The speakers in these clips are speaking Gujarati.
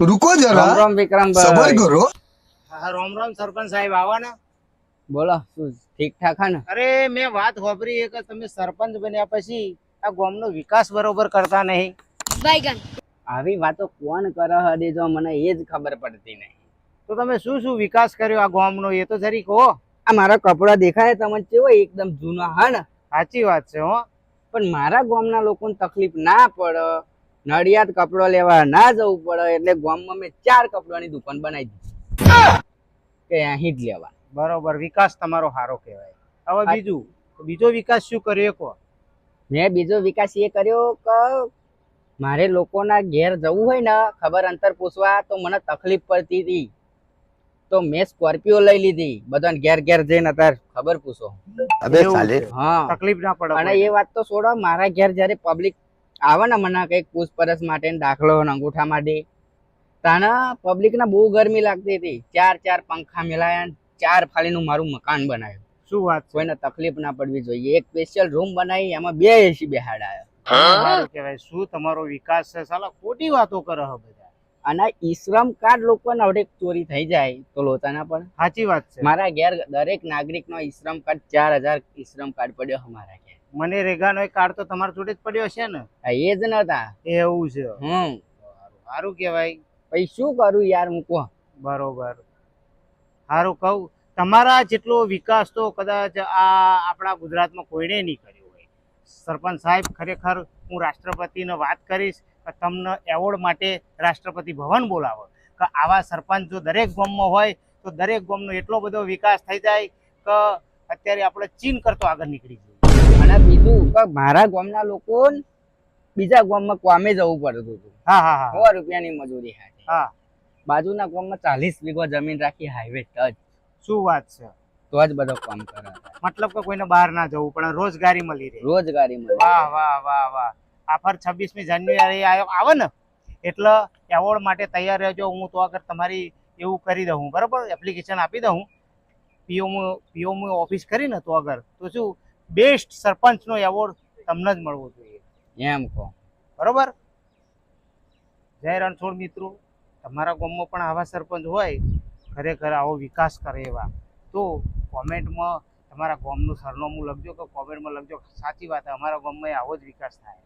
રૂકો જરા. રામ રામ સબર કરો. રામ રામ સરપંચ સાહેબ આવો ને. બોલો ઠીક ઠાક ને? અરે મેં વાત હોભરી એક તમે સરપંચ બન્યા પછી આ ગામનો વિકાસ બરોબર કરતા નહીં. બાયગન. આવી વાતો કોણ કરે હદે જો મને એ જ ખબર પડતી નહીં. તો તમે શું શું વિકાસ કર્યો આ ગામનો એ તો જરી કહો. આ મારા કપડા દેખાય તમે કેવો એકદમ જૂના હ ને? સાચી વાત છે હો. પણ મારા ગામના લોકોને તકલીફ ના પડે. નડિયાદ કપડો લેવા ના જવું પડે એટલે ગામમાં મેં ચાર કપડાની દુકાન બનાવી દીધી. કે અહીં જ લેવા. બરોબર વિકાસ તમારો સારો કહેવાય. હવે બીજું બીજો વિકાસ શું કર્યો કો મેં બીજો વિકાસ એ કર્યો કે મારે લોકોના ઘેર જવું હોય ને ખબર અંતર પૂછવા તો મને તકલીફ પડતી હતી. તો મેં સ્કોર્પિયો લઈ લીધી. બધાને ઘેર ઘેર જઈને તાર ખબર પૂછો. હા. તકલીફ ના પડે અને એ વાત તો છોડો મારા ઘેર જયારે પબ્લિક આવે ને મને કંઈક પૂછપરછ માટે દાખલો ને અંગૂઠા માટે તાના પબ્લિકને બહુ ગરમી લાગતી હતી. ચાર ચાર પંખા મિલાયા ચાર ફાલીનું મારું મકાન બનાવ્યું. શું વાત કોઈને તકલીફ ના પડવી જોઈએ. એક સ્પેશિયલ રૂમ બનાવી એમાં બે એસી બેહાડાયા. કહેવાય. શું તમારો વિકાસ છે? સાલા ખોટી વાતો કરે હે બધા. અને ઈશ્રમ કાર્ડ લોકોને હવે ચોરી થઈ જાય તો લોતાના પણ. સાચી વાત છે. મારા ઘેર દરેક નાગરિકનો ઈશ્રમ કાર્ડ ચાર હજાર ઈશ્રમ કાર્ડ પડ્યો અમારા ઘેર. મને રેગાનો એક કાર્ડ તો તમારા જોડે જ પડ્યો છે ને? હા એ જ નતા. એવું છે. હમ. સારું કહેવાય. પછી શું કરું યાર મૂકો બરોબર. સારું કહું તમારા જેટલો વિકાસ તો કદાચ આ આપણા ગુજરાતમાં કોઈને નહીં કર્યો હોય. સરપંચ સાહેબ ખરેખર હું રાષ્ટ્રપતિને વાત કરીશ કે તમને એવોર્ડ માટે રાષ્ટ્રપતિ ભવન બોલાવો. કે આવા સરપંચ જો દરેક ગામમાં હોય તો દરેક ગામનો એટલો બધો વિકાસ થઈ જાય કે અત્યારે આપણે ચીન કરતો આગળ નીકળી જઈએ. અને બીજું કે મારા ગામના લોકો બીજા ગામમાં કામે જવું પડતું હતું. હા હા હા. સો રૂપિયાની મજૂરી હાથે. હા. બાજુના ગામમાં ચાલીસ વીઘા જમીન રાખી હાઈવે ટચ શું વાત છે? તો જ બધો કામ કરે મતલબ કે કોઈને બહાર ના જવું પણ રોજગારી મળી રહે. રોજગારી મળી વાહ વાહ વાહ વાહ. આફર છવ્વીસમી જાન્યુઆરી આવે ને એટલે એવોર્ડ માટે તૈયાર રહેજો. હું તો આગળ તમારી એવું કરી દઉં બરાબર? એપ્લિકેશન આપી દઉં. પીઓમ પીઓમ ઓફિસ કરીને તો આગળ. તો શું બેસ્ટ સરપંચનો એવોર્ડ તમને જ મળવો જોઈએ. એમ કહો. બરોબર? જય રણછોડ મિત્રો તમારા ગામમાં પણ આવા સરપંચ હોય ખરેખર આવો વિકાસ કરે એવા. તો કોમેન્ટમાં તમારા ગામનું સરનામું લખજો કે કોમેન્ટમાં લખજો. સાચી વાત અમારા ગામમાં આવો જ વિકાસ થાય.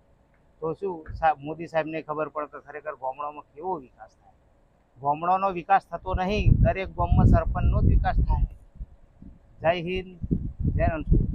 તો શું મોદી સાહેબને ખબર પડે કે ખરેખર ગામડામાં કેવો વિકાસ થાય? ગામડાનો વિકાસ થતો નહીં દરેક ગામમાં સરપંચનો જ વિકાસ થાય. જય હિન્દ જય રણછોડ.